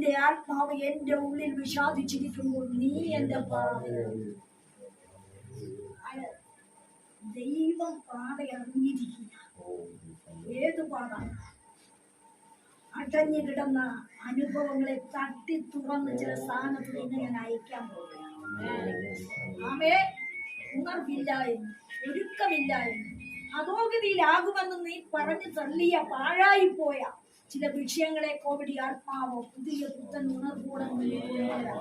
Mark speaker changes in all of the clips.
Speaker 1: നിന്റെ ആത്മാവ് എന്റെ ഉള്ളിൽ വിഷാദിച്ചിരിക്കുമ്പോൾ നീ എന്റെ ദൈവം പാത അറിഞ്ഞിരിക്കുക ഏത് പാത അടഞ്ഞു കിടന്ന അനുഭവങ്ങളെ തട്ടി തുറന്ന് ചില സ്ഥാനത്ത് നിന്ന് ഞാൻ അയക്കാൻ പോവുകയാണ് ആമേ ഉണർവില്ലായ്മ ഒരുക്കമില്ലായ്മ അധോഗതിയിലാകുമെന്ന് നീ പറഞ്ഞു തള്ളിയ പാഴായിപ്പോയ ചില വിഷയങ്ങളെ കോവിഡ് ആത്മാവോ പുതിയ പുത്തൻ ഉണർവോടെ മുന്നിൽ കൊണ്ടുവരാൻ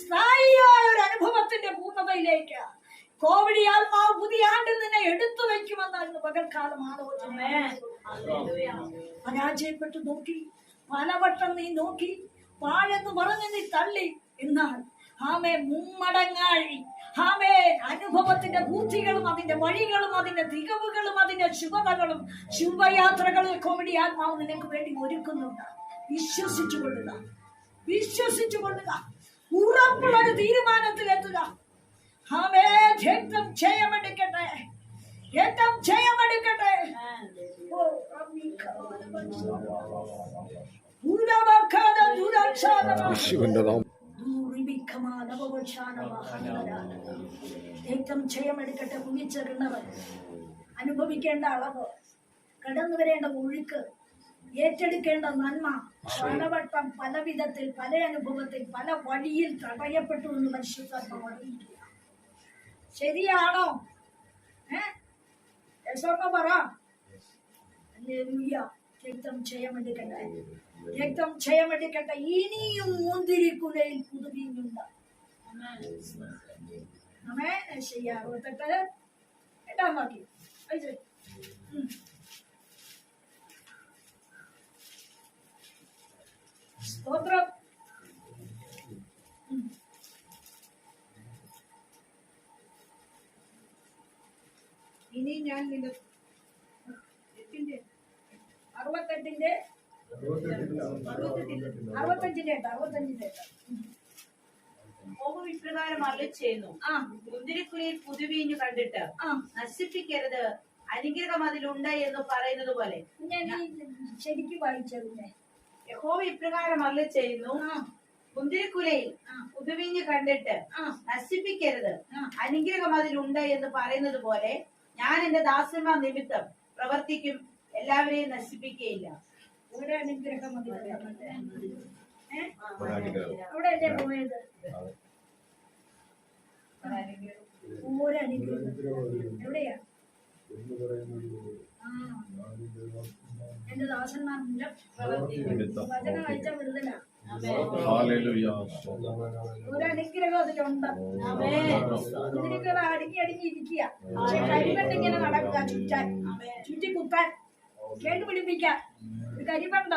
Speaker 1: സ്ഥായിയായ ഒരു അനുഭവത്തിന്റെ പൂർണതയിലേക്ക് കോവിഡ് ആത്മാവ് പുതിയ ആണ്ടിൽ നിന്നെ എടുത്തു വെക്കുമെന്നായിരുന്നു പകൽക്കാലം ആലോചന. പരാജയപ്പെട്ടു നോക്കി പലവട്ടം നീ നോക്കി പാഴെന്ന് പറഞ്ഞ് നീ തള്ളി. എന്നാൽ ആമേ മുമ്മടങ്ങാഴി. ആമേ അനുഭവത്തിന്റെ ബുദ്ധികളും അതിന്റെ വഴികളും അതിന്റെ തികവുകളും അതിന്റെ ശുഭതകളും ശുഭയാത്രകളിൽ കോമഡി ആത്മാവ് നിനക്ക് വേണ്ടി ഒരുക്കുന്നുണ്ട്. വിശ്വസിച്ചു കൊള്ളുക വിശ്വസിച്ചു കൊള്ളുക ഉറപ്പുള്ള ഒരു തീരുമാനത്തിലെത്തുക ആമേ രക്തം ജയമെടുക്കട്ടെ രക്തം ജയമെടുക്കട്ടെ ശിവന്റെ ഉടവക്കാല ഏറ്റവും ജയമെടുക്കട്ടെ കുഞ്ഞിച്ച കിണറ് അനുഭവിക്കേണ്ട അളവ്. കടന്നു വരേണ്ട ഒഴുക്ക്. ഏറ്റെടുക്കേണ്ട നന്മ. പലവട്ടം പല വിധത്തിൽ പല അനുഭവത്തിൽ പല വഴിയിൽ തടയപ്പെട്ടു എന്ന് പരിശുദ്ധാത്മ അറിയിക്കുക ശരിയാണോ? ഏ? യശോമ്മ പറ. ഹല്ലേലൂയ. രക്തം ജയമെടുക്കട്ടെ രക്തം ജയമെടുക്കട്ടെ ഇനിയും മുന്തിരിക്കുലയിൽ പുതുവീഞ്ഞുണ്ട് അമേ ശരിയാ അറുപത്തെട്ട് എട്ടാം വാക്യം വായിച്ചേ. ഉം. സ്തോത്രം ഉം. ഇനി ഞാൻ നിന്റെ എട്ടിന്റെ അറുപത്തെട്ടിന്റെ അറുപത്തഞ്ചിന്റെ
Speaker 2: ഇപ്രകാരം അരുളി ചെയ്യുന്നു.
Speaker 1: ആ.
Speaker 2: മുന്തിരിക്കുലിയിൽ പുതുവീഞ്ഞു കണ്ടിട്ട്.
Speaker 1: ആ.
Speaker 2: നശിപ്പിക്കരുത്. അനുഗ്രഹം അതിലുണ്ട് എന്ന് പറയുന്നത് പോലെ.
Speaker 1: ഞാൻ ശരിക്കും വായിച്ചതിന്റെ
Speaker 2: യഹോവ ഇപ്രകാരം അരുളി ചെയ്യുന്നു മുന്തിരിക്കുലയിൽ. പുതുവീഞ്ഞു കണ്ടിട്ട് നശിപ്പിക്കരുത്. അനുഗ്രഹം അതിലുണ്ട് എന്ന് പറയുന്നത് പോലെ ഞാൻ എന്റെ ദാസന്മാർ നിമിത്തം പ്രവർത്തിക്കും. എല്ലാവരെയും നശിപ്പിക്കുകയില്ല.
Speaker 1: മതി വരാമല്ലേ? ഏ?
Speaker 3: ഒരനുഗ്രഹം.
Speaker 1: അവിടെ അല്ലേ പോയത്? ഒരനുഗ്രഹം. എവിടെയാ? ആ. എന്റെ ദാസന്മാർ. വചനം കഴിച്ച വിടുതല.
Speaker 3: ഹല്ലേലൂയ.
Speaker 1: ഒരനുഗ്രഹം അതിലുണ്ട്. ഇതിനൊക്കെ അടുക്കി ഇരിക്കുക. പക്ഷെ ഇങ്ങനെ നടക്കുക ചുറ്റാൻ. ചുറ്റി കുത്താൻ കേട്ടുപിടിപ്പിക്കാൻ. ഒരു കരിമണ്ട്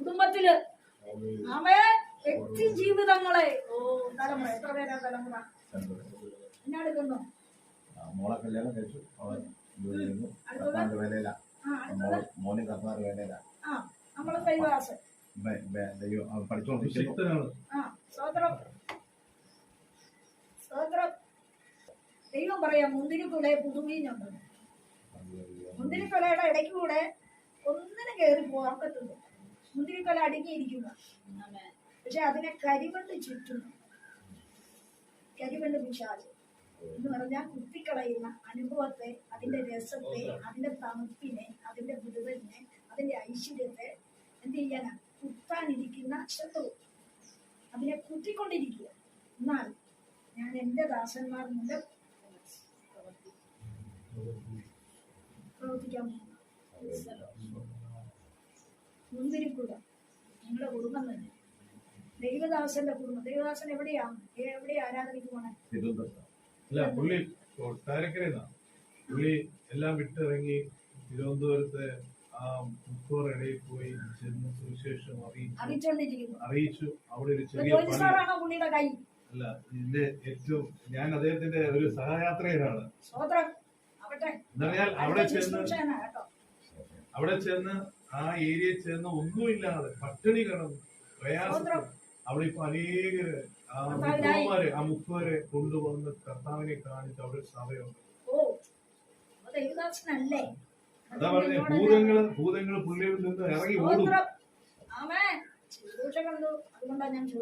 Speaker 1: കുടുംബത്തിൽ. അവയെ വ്യക്തി ജീവിതങ്ങളെ. ഓ തലമുറ. എത്ര പേരാ തലമുറ? എന്നാടുക്കുന്നു
Speaker 4: എടുക്കുന്നു മോളെ കല്യാണം കഴിച്ചു. അവൻ
Speaker 1: അടുത്തത്?
Speaker 4: വേലയില. മോനെ കർത്താവിന്റെ വേലയില.
Speaker 1: ആ നമ്മളെ ദൈവദാസൻ
Speaker 4: ബെ- ബെ- ദൈവം പറയാ മുന്തിരി
Speaker 1: ആ സ്വോത്രം സ്വോത്രം ദൈവം പറയാം മുന്തിരിക്കുലയെ പുതുമീനുണ്ട് മുന്തിരിക്കൊലയുടെ ഇടയ്ക്ക് കൂടെ ഒന്നിനും കയറി പോകാൻ പറ്റുന്നു മുന്തിരിക്കൊല അടുങ്ങിയിരിക്കുക പക്ഷെ അതിനെ കരിമണ്ണ് ചുറ്റുന്നു. കരിമണ്ണ് പിശാച്. എന്ന് പറഞ്ഞാൽ കുത്തിക്കളയുന്ന അനുഭവത്തെ അതിന്റെ രസത്തെ അതിന്റെ തണുപ്പിനെ അതിന്റെ വിടുതലിനെ അതിന്റെ ഐശ്വര്യത്തെ എന്ത് ചെയ്യാനാ? കുത്താനിരിക്കുന്ന ശത്രു. അതിനെ കുത്തിക്കൊണ്ടിരിക്കുക. എന്നാൽ ഞാൻ എന്റെ ദാസന്മാർ മൂലം പ്രവർത്തിക്കാൻ പോകുന്നു. മുന്തിരിക്കുല നിങ്ങളുടെ കുടുംബം തന്നെ. ദൈവദാസന്റെ കുടുംബം. ദൈവദാസൻ എവിടെയാണ് എവിടെ എവിടെയാ ആരാധനയ്ക്ക് പോണേ?
Speaker 5: അല്ല പുള്ളി കൊട്ടാരക്കരന്നാ പുള്ളി എല്ലാം വിട്ടിറങ്ങി തിരുവനന്തപുരത്തെ ആ മുക്കോറിടയിൽ പോയി ചെന്ന് സുവിശേഷം അറിയിച്ചു. അറിയിച്ചു. അവിടെ ഒരു ചെറിയ അല്ല ഇതിന്റെ ഏറ്റവും ഞാൻ അദ്ദേഹത്തിന്റെ ഒരു സഹയാത്രികനാണ്. എന്നറിയാൽ അവിടെ ചെന്ന് അവിടെ ചെന്ന് ആ ഏരിയയിൽ ചേർന്ന ഒന്നുമില്ലാതെ പട്ടിണി കിടന്നു പ്രയാസം അവിടെ ഇപ്പൊ അനേകര് ആ മുക്കുമാരെ ആ മുക്കുവരെ കൊണ്ടുവന്ന് കർത്താവിനെ കാണിച്ച് അവിടെ സഭയുണ്ട്. അതാ പറഞ്ഞ ഭൂതങ്ങൾ ഭൂതങ്ങൾ പുള്ളിയിൽ നിന്ന് ഇറങ്ങി ഓടും.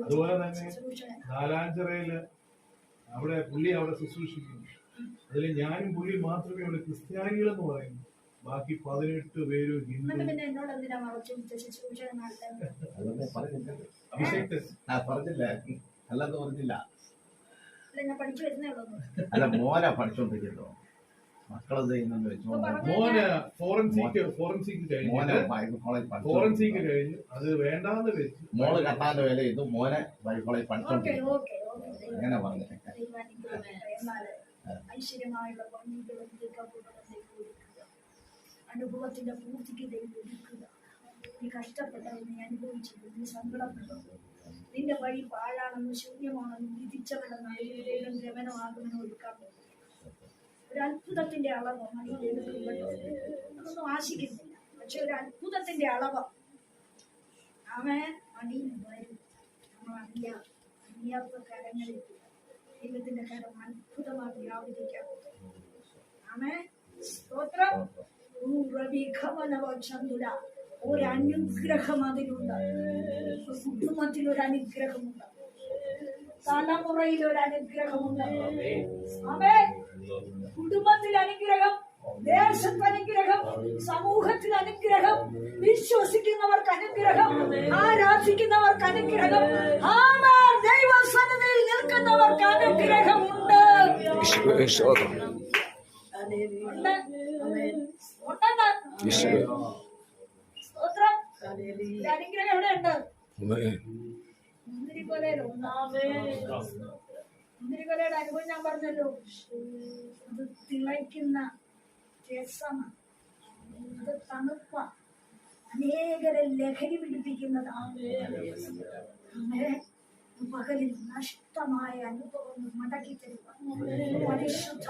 Speaker 5: അതുപോലെ തന്നെ നാലാഞ്ചിറയിൽ അവിടെ പുള്ളി അവിടെ ശുശ്രൂഷിക്കുന്നു. അതിൽ ഞാനും പുള്ളി മാത്രമേ അവിടെ ക്രിസ്ത്യാനികൾ എന്ന് പറയുന്നു. ബാക്കി പതിനെട്ട് പേര് അഭിഷേക്
Speaker 4: പറഞ്ഞില്ല. അല്ലാതെ പറഞ്ഞില്ല.
Speaker 1: അല്ല ഞാൻ പഠിച്ചു വരുന്നേ ഉള്ളൂ
Speaker 4: അല്ല മോനെ പഠിച്ചോണ്ടിരിക്കുന്നു
Speaker 5: മോന് ഫോറൻസിക് ഫോറൻസിക്
Speaker 4: മോനെ
Speaker 5: കഴിഞ്ഞു ഫോറൻസിക് കഴിഞ്ഞു അത് വേണ്ടാന്ന് വെച്ച്
Speaker 4: മോൾ കട്ടാന്റെ വില ചെയ്തു മോനെ
Speaker 1: ബൈക്കോളേജ്
Speaker 4: പഠിച്ചോണ്ടിരിക്കുന്നു.
Speaker 1: ഓക്കെ ഓക്കെ
Speaker 4: അങ്ങനെ പറഞ്ഞു
Speaker 1: ഐശ്വര്യമായുള്ള അനുഭവത്തിന്റെ പൂർത്തിക്ക് ദൈവം ഒരുക്കുക നീ കഷ്ടപ്പെട്ടത് നീ അനുഭവിച്ചത്. നീ സങ്കടപ്പെട്ടത് നിന്റെ വഴി പാഴാണെന്നും ശൂന്യമാണെന്നും വിധിച്ചവരുടെ നടുവിലും ഗമനമാകുമെന്ന് ഒരുക്കാൻ ഒരു അത്ഭുതത്തിന്റെ അളവ് എടുക്കുമ്പോൾ അതൊന്നും ആശിക്കുന്നില്ല. പക്ഷെ ഒരു അത്ഭുതത്തിന്റെ അളവ്. അവൻ അണി വരും. നമ്മൾ അറിയാം. അറിയാത്ത കരങ്ങളിൽ ദൈവത്തിന്റെ കരം അത്ഭുതമായി വ്യാപരിക്കാം ആമേ സ്തോത്രം. ചന്തുല. ഒരു അനുഗ്രഹം അതിലുണ്ട് കുടുംബത്തിൽ ഒരു അനുഗ്രഹമുണ്ട്. തലമുറയിൽ ഒരു അനുഗ്രഹമുണ്ട്. അമേ കുടുംബത്തിൽ അനുഗ്രഹം ദേശത്ത് അനുഗ്രഹം സമൂഹത്തിൽ അനുഗ്രഹം വിശ്വസിക്കുന്നവർക്ക് അനുഗ്രഹം ആരാധിക്കുന്നവർക്ക് അനുഗ്രഹം ദൈവസന്നിധിയിൽ നിൽക്കുന്നവർക്ക് അനുഗ്രഹമുണ്ട്. മുന്തിരിക്കൊലയുടെ അനുഭവം ഞാൻ പറഞ്ഞല്ലോ. അത് തിളയ്ക്കുന്ന രസമാണ്. അത് തണുപ്പ. അനേകരെ ലഹരി പിടിപ്പിക്കുന്നതാണ് അങ്ങനെ പകലിൽ നഷ്ടമായ അനുഭവം മടക്കി തരുക പരിശുദ്ധ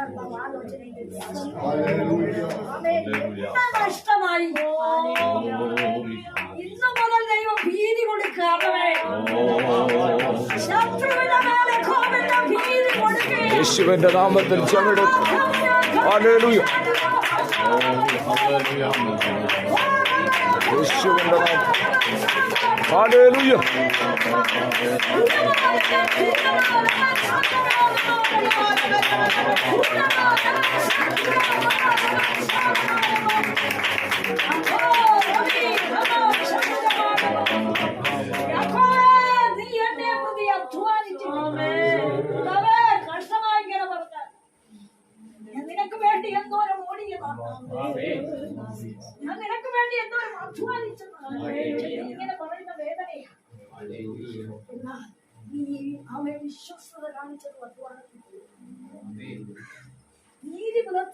Speaker 1: നഷ്ടമായി. ഇന്നു മുതൽ ദൈവം ഭീതി കൊടുക്കുകയും
Speaker 6: യേശുവിന്റെ നാമത്തിൽ ചെന്നെടുക്കും ഹല്ലേലൂയ. യേശുവിന്റെ നാമം
Speaker 1: Hallelujah.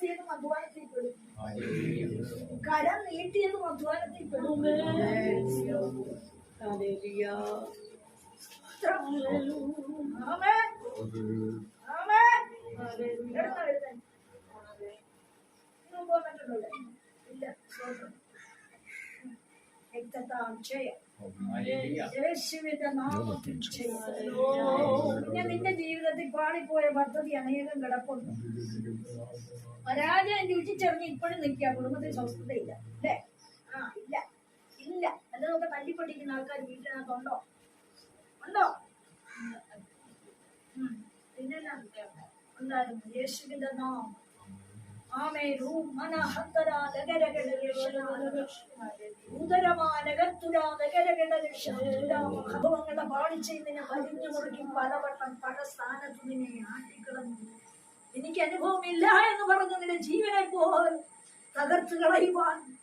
Speaker 1: നീതി പുലർത്തിയതും അധ്വാനത്തിൽ പെടും കരം നീട്ടിയത് അധ്വാനത്തിൽ പെടും? ഇല്ല, സ്തോത്രം. പിന്നെ നിന്റെ ജീവിതത്തിൽ പാളിപ്പോയ പദ്ധതി അനേകം കിടപ്പുണ്ട് പരാജയം രുചിച്ചറിഞ്ഞ് ഇപ്പോഴും നിൽക്കുക കുടുംബത്തിൽ സ്വസ്ഥതയില്ല അല്ലേ ആ ഇല്ല ഇല്ല അല്ലതൊക്കെ തല്ലിപ്പൊട്ടിക്കുന്ന ആൾക്കാർ വീട്ടിനകത്തുണ്ടോ ഉണ്ടോ. പിന്നെ ഉണ്ടായിരുന്നു യേശുവിന്റെ നാമം ഉദരമാനകത്തുരാതകരഗടങ്ങളുടെ പാളിച്ചയിൽ നിന്നെ വലിഞ്ഞു മുറുക്കി പലവട്ടം പല സ്ഥാനത്ത് നിന്നെ ആട്ടിക്കിടന്നു. എനിക്ക് അനുഭവമില്ല എന്ന് പറഞ്ഞു നിന്റെ ജീവനെ പോൽ തകർത്ത് കളയുവാൻ.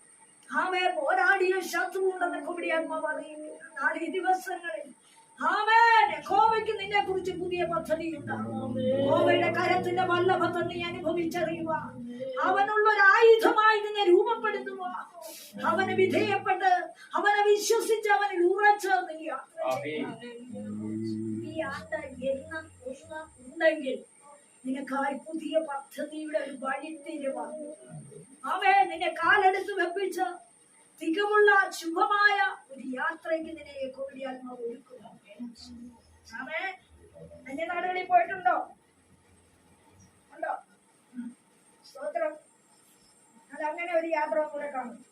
Speaker 1: ആമയെ പോരാടിയ ശത്രു ഉണ്ടെന്നൊക്കെ ഇവിടെ ആത്മാവ് അറിയുന്നു നാളെ ദിവസങ്ങളിൽ യഹോവയ്ക്ക് നിന്നെ കുറിച്ച് പുതിയ പദ്ധതിയുണ്ട്. കോവയുടെ കരത്തിന്റെ വല്ലഭത്വം നീ അനുഭവിച്ചറിയുക. അവനുള്ള ഒരു ആയുധമായി നിന്നെ രൂപപ്പെടുത്തുക. അവന് വിധേയപ്പെട്ട് അവനെ വിശ്വസിച്ച് അവനിൽ ഉറച്ച് നീ യാത്ര എന്ന ഒന്ന് ഉണ്ടെങ്കിൽ നിനക്കായി പുതിയ പദ്ധതിയുടെ ഒരു വഴിത്തിരിവാണ് അവൻ നിന്നെ കാലെടുത്ത് വെപ്പിച്ച് തികവുള്ള ശുഭമായ ഒരു യാത്രയ്ക്ക് നിന്നെ കോവിഡിയാത്മാവ് ഒരുക്കുക. ആമേ അന്യനാടുകളിൽ പോയിട്ടുണ്ടോ? ഉണ്ടോ? സ്തോത്രം. അത് അങ്ങനെ ഒരു യാത്ര കൂടെ കാണും.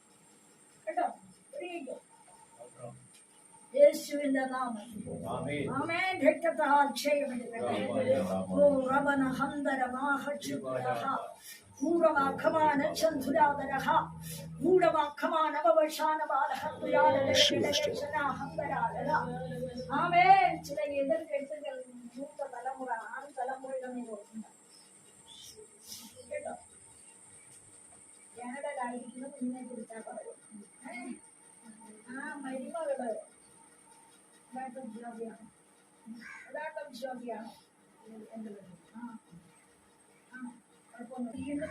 Speaker 1: കേട്ടോ? ഒരുങ്ങിക്കോ യേശുവിന്റെ നാമത്തിൽ ആമേൻ. രക്തത്താൽ ക്ഷയമെടുക്കട്ടെ ഓ റബന ഹന്തര മാഹച്ചുരഹ ൂഢമാഖമാന ചന്ധുരാതരഹ ൂഢമാഖമാന അവശാന ബാലഹ തുയാലഹന്തരാലഹ ആമേൻ ചില കേട്ടോ? ആ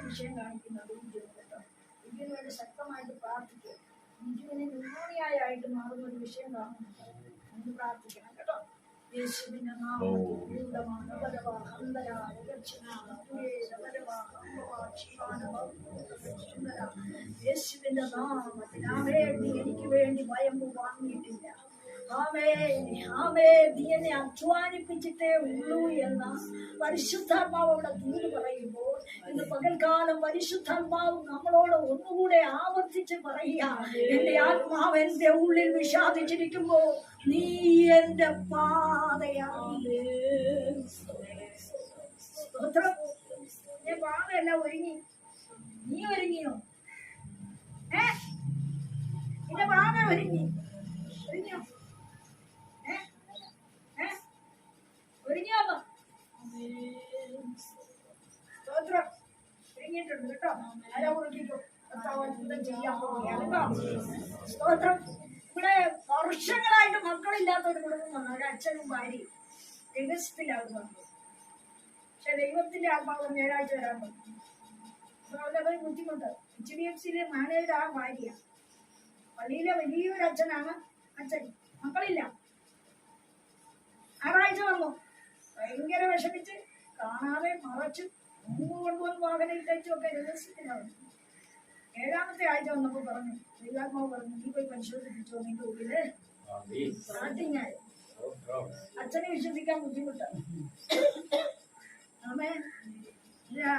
Speaker 1: വിഷയം കാണിക്കുന്നത് കേട്ടോ ഇതിനു ശക്തമായിട്ട് പ്രാർത്ഥിക്കുക ഇരിക്കുവിന് ന്യൂമോണിയായിട്ട് മാറുന്ന ഒരു വിഷയം കാണുന്നുണ്ട് നമുക്ക് പ്രാർത്ഥിക്കണം കേട്ടോ യേശുവിന്റെ നാമത്തിൽ ഭൂതമാണ്, ബലവാ, ഹന്തരാ, രക്ഷനാ, തുയേര, ബലവാ, ഹമ്പവാ, ശിവാനവാ, സുന്ദരാ. യേശുവിന്റെ നാമത്തിൽ ആമേ നീ എനിക്ക് വേണ്ടി ഭയം വാങ്ങിയിട്ടില്ല ആമേ അധ്വാനിപ്പിച്ചിട്ടേ ഉള്ളൂ എന്ന പരിശുദ്ധാത്മാവ് അവിടെ തീര് പറയുമ്പോൾ ഇന്ന് പകൽക്കാലം പരിശുദ്ധാത്മാവ് നമ്മളോട് ഒന്നുകൂടെ ആവർത്തിച്ച് പറയുക എന്റെ ആത്മാവ് എന്റെ ഉള്ളിൽ വിഷാദിച്ചിരിക്കുമ്പോ നീ എന്റെ പാതയാണ്. ഞാൻ പാതയല്ല ഒരുങ്ങി. നീ ഒരുങ്ങിയോ? ഏ? എന്റെ പാത ഒരുങ്ങി. സ്തോത്രം. ഇവിടെ വർഷങ്ങളായിട്ട് മക്കളില്ലാത്ത ഒരു കുടുംബം വന്നു. ഒരു അച്ഛനും ഭാര്യയും. രഹസ്യത്തിലാകുന്നു പക്ഷെ ദൈവത്തിന്റെ ആത്മാവ് ഞായറാഴ്ച വരാൻ പറ്റും. ഒരു ബുദ്ധിമുട്ട്. എച്ച് ഡി എഫ് സിയിലെ മാനേജർ ആ ഭാര്യ. പള്ളിയിലെ വലിയൊരു അച്ഛനാണ് അച്ഛൻ. മക്കളില്ല. ഞായറാഴ്ച വന്നു. ഭയങ്കര വിഷമിച്ച് കാണാതെ മറച്ചു കൊണ്ടുവന്ന് വാഹനം കഴിച്ചു ഒക്കെ രഹസ്യത്തിലാണ് ഏഴാമത്തെ ആഴ്ച വന്നപ്പോ പറഞ്ഞു ദൈവാത്മാവ് പറഞ്ഞു നീ പോയി പരിശോധിപ്പിച്ചോ നിന്റെ ഉള്ളിൽ സ്റ്റാർട്ടിങ് ആയി അച്ഛനെ വിശ്വസിക്കാൻ ബുദ്ധിമുട്ടാണ് ആമേ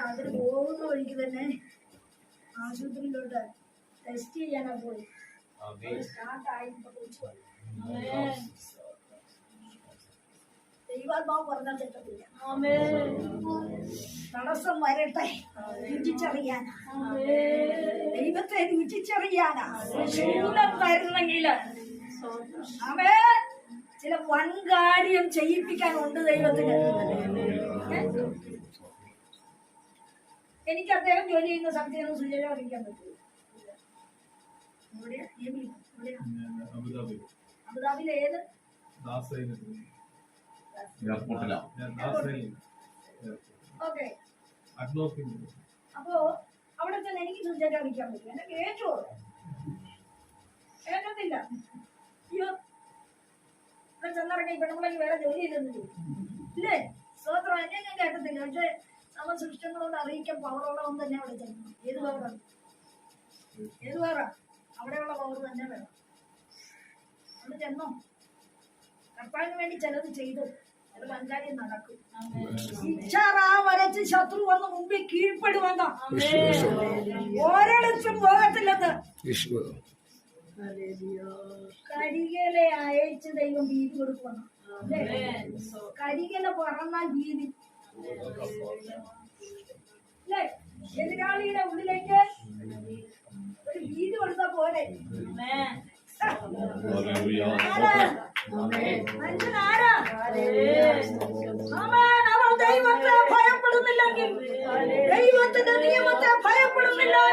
Speaker 1: അതിന് പോകുന്ന വഴിക്ക് തന്നെ. ആശുപത്രിയിലോട്ട് ടെസ്റ്റ് ചെയ്യാനാ പോയി. സ്റ്റാർട്ടായി ദൈവാത്മാവ് പറഞ്ഞാൽ തെറ്റത്തില്ല. തടസ്സം വരട്ടെ. രുചിച്ചറിയാനാ ദൈവത്തെ രുചിച്ചറിയാനാ ശൂലം തരുന്നെങ്കിൽ അവേ ചില വൻകാര്യം ചെയ്യിപ്പിക്കാനുണ്ട് ദൈവത്തിന്. ഏ? എനിക്ക് അദ്ദേഹം ജോലി ചെയ്യുന്ന സ്ഥലത്ത് സുജയം അറിയിക്കാൻ
Speaker 5: പറ്റില്ല
Speaker 1: അബുദാബിയിൽ. ഏത്? അപ്പോ അവിടെ തന്നെ എനിക്ക് സുജയം അറിയിക്കാൻ പറ്റും. എന്നെ കേട്ടോ കേൾക്കത്തില്ല അയ്യോ. ഇവിടെ ചെന്നിറങ്ങി പെണ്ണുമ്പിളക്ക് വേറെ ജോലി ചെയ്തെന്ന് ഇല്ലേ? സ്വതന്ത്രം. എന്നെ ഞാൻ കേട്ടത്തില്ല പക്ഷെ അറിയിക്കാൻ പവറുള്ളവൻ തന്നെ അവിടെ ചെന്നു. ഏത് പവറാണ് ഏത് പവറാ? അവിടെയുള്ള പവർ തന്നെ വേണം. അവിടെ ചെന്നോ? കർത്താവിന് വേണ്ടി ചിലത് ചെയ്തു. അത് പഞ്ചാരി നടക്കും. ഇച്ഛാറാ വരച്ച് ശത്രു വന്ന് മുമ്പിൽ കീഴ്പ്പെടുവന്ന. ഒരിടത്തും പോകത്തില്ലെന്ന്. കരികലെ അയച്ച് ദൈവം ഭീതി കൊടുക്കണം? കരികല പറന്നാൽ ഭീതി. അല്ലേ? എതിരാളിയുടെ ഉള്ളിലേക്ക് ഒരു ഭീതി കൊടുത്ത പോലെ தெய்வத்தின் நியமத்தை பயப்படவில்லை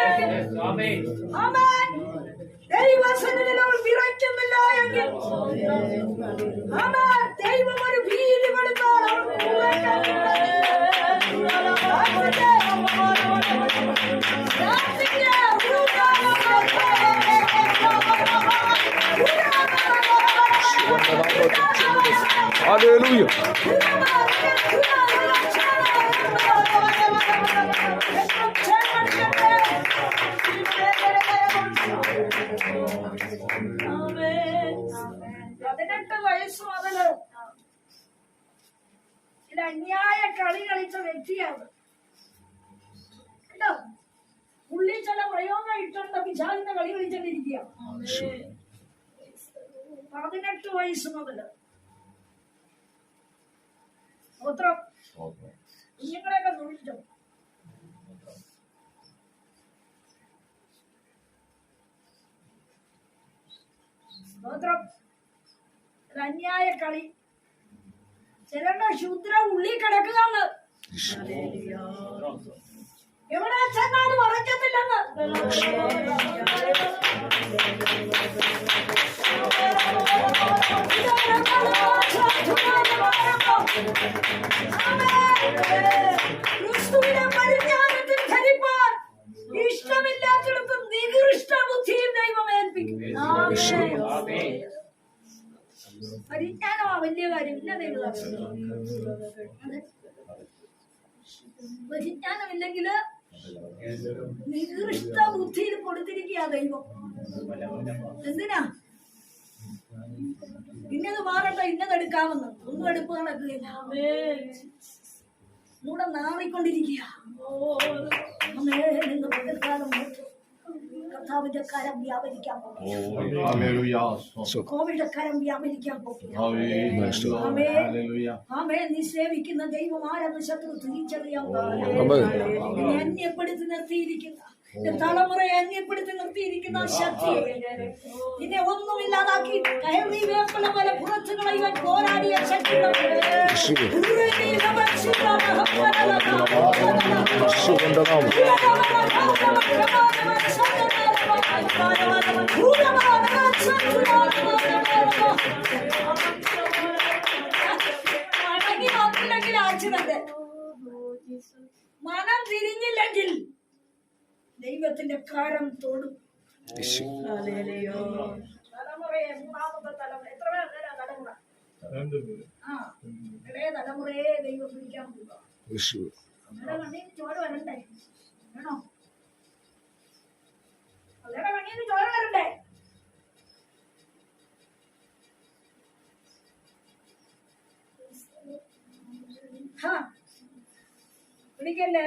Speaker 1: தெய்வ சன்னதியில் விரைக்கவில்லை ஆமாம். தெய்வம் ஒரு வீடு கொடுத்தாலும்
Speaker 6: Hallelujah.
Speaker 1: പതിനെട്ട് വയസ്സ് മുതൽ ചില അന്യായ കളി കളിച്ച വ്യക്തിയാണ്. കേട്ടോ? പുള്ളി ചില പ്രയോഗം ഇട്ടുണ്ട്. പിശാചിന്റെ കളി കളിച്ചോണ്ടിരിക്കുക പതിനെട്ട് വയസ്സ് മുതൽ
Speaker 4: ഓക്കെ
Speaker 1: കുഞ്ഞുങ്ങളെയൊക്കെ നോക്കിച്ചോ സ്തോത്രം അന്യായ കളി. ചിലരുടെ ശുദ്ര ഉള്ളി കിടക്കുകയാണ്. എവിടെ ചെന്നാലും ഉറക്കത്തില്ലെന്ന് ക്രിസ്തുവിനെ പരിജ്ഞാനത്തിൽ ധരിപ്പാൻ ഇഷ്ടമില്ലാത്തിടത്തും നികൃഷ്ട ബുദ്ധിയും ദൈവം ഏൽപ്പിക്കും പരിജ്ഞാനമാ വലിയ കാര്യം ഇല്ല ദൈവം അതെ. പരിജ്ഞാനമില്ലെങ്കിൽ നികൃഷ്ട ബുദ്ധിയിൽ കൊടുത്തിരിക്കുക ദൈവം എന്തിനാ ഇന്നത് മാറട്ടെ ഇന്നത് എടുക്കാമെന്ന്. ഒന്നും എടുപ്പ് നടക്കുകയില്ല കൂടെ നാറിക്കൊണ്ടിരിക്കുക. കർത്താവിന്റെ കരം വ്യാപരിക്കാൻ കോവിഡ് കരം വ്യാപരിക്കാൻ പോകും.
Speaker 4: ഹല്ലേലൂയ.
Speaker 1: ആമേ നീ സേവിക്കുന്ന ദൈവം ആരെന്ന് ശത്രു തിരിച്ചറിയാൻ അന്യപ്പെടുത്തി നിർത്തിയിരിക്കുന്ന. തലമുറയെ അന്യപ്പെടുത്തി നിർത്തിയിരിക്കുന്ന ശക്തി നിന്നെ ഒന്നുമില്ലാതാക്കി കയറി വേപ്പല പോലെ പുറത്തു കളയുവാൻ പോരാടിയ
Speaker 6: ശക്തി
Speaker 1: മനം തിരിഞ്ഞില്ലെങ്കിൽ ദൈവത്തിന്റെ കാരം തൊടും. തലമുറയെ മൂന്നാമത്തെ തലമുറ. എത്ര പേരാ തലമുറ.
Speaker 5: രണ്ടുപേര്
Speaker 1: ആ. ഇളയ തലമുറയെ ദൈവം പിടിക്കാൻ പോവുക.
Speaker 6: യേശു.
Speaker 1: അവരുടെ കണ്ണിന് ചോര വരണ്ടേ? വേണോ? ചോര വരണ്ടേ? ഹാ. പിടിക്കല്ലേ